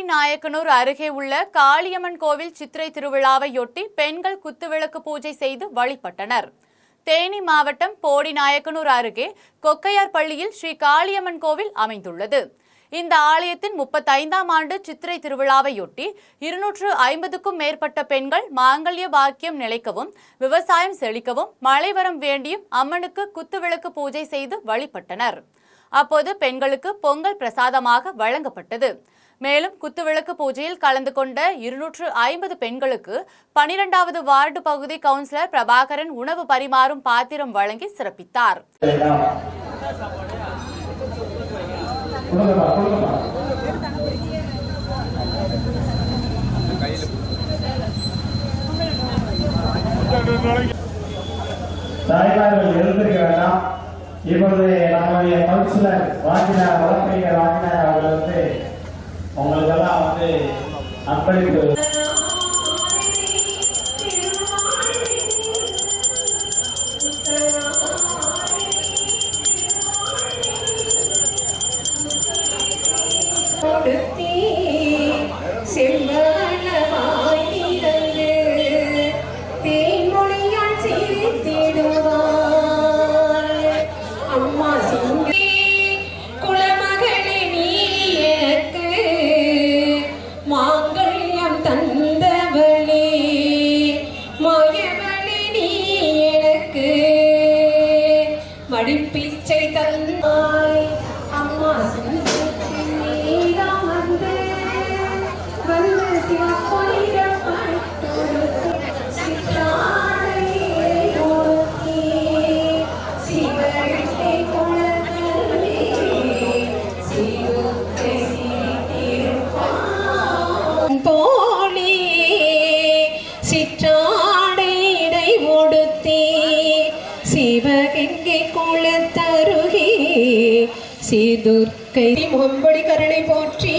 நாயக்கனூர் அருகே உள்ள காளியம்மன் கோவில் சித்திரை திருவிழாவையொட்டி பெண்கள் குத்துவிளக்கு பூஜை செய்து வழிபட்டனர். தேனி மாவட்டம் போடி நாயக்கனூர் அருகே கொக்கையார் பள்ளியில் ஸ்ரீ காளியம்மன் கோவில் அமைந்துள்ளது. இந்த ஆலயத்தின் முப்பத்தைந்தாம் ஆண்டு சித்திரை திருவிழாவையொட்டி இருநூற்று ஐம்பதுக்கும் மேற்பட்ட பெண்கள் மாங்கல்ய பாக்கியம் நிலைக்கவும் விவசாயம் செழிக்கவும் மழை வரம் வேண்டியும் அம்மனுக்கு குத்துவிளக்கு பூஜை செய்து வழிபட்டனர். அப்போது பெண்களுக்கு பொங்கல் பிரசாதமாக வழங்கப்பட்டது. மேலும் குத்துவிளக்கு பூஜையில் கலந்து கொண்ட இருநூற்று ஐம்பது பெண்களுக்கு பனிரெண்டாவது வார்டு பகுதி கவுன்சிலர் பிரபாகரன் உணவு பரிமாறும் பாத்திரம் வழங்கி சிறப்பித்தார். தாய்மார்கள் எழுந்திருக்க வேண்டாம். இப்பொழுது நம்முடைய கவுன்சிலர் வாங்கினார் வழக்கறிஞர் வாங்கினார் உங்களுக்கெல்லாம் வந்து அர்ப்பணிப்பு மாங்கல்யம் தந்தவளே மாயவளே நீ எனக்கு மடிப்பிச்சை தந்தாய். அம்மா சிங்கத்தின் வந்து வந்து குளத்தருகே சீதுர்க்கை முகம்படி கருணை போற்றி.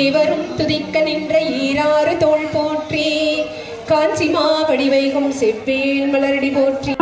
ஏவரும் துதிக்க நின்ற ஈராறு தோள் போற்றி. காஞ்சி மாவடி வைகும் செவ்வேல் மலரடி போற்றி.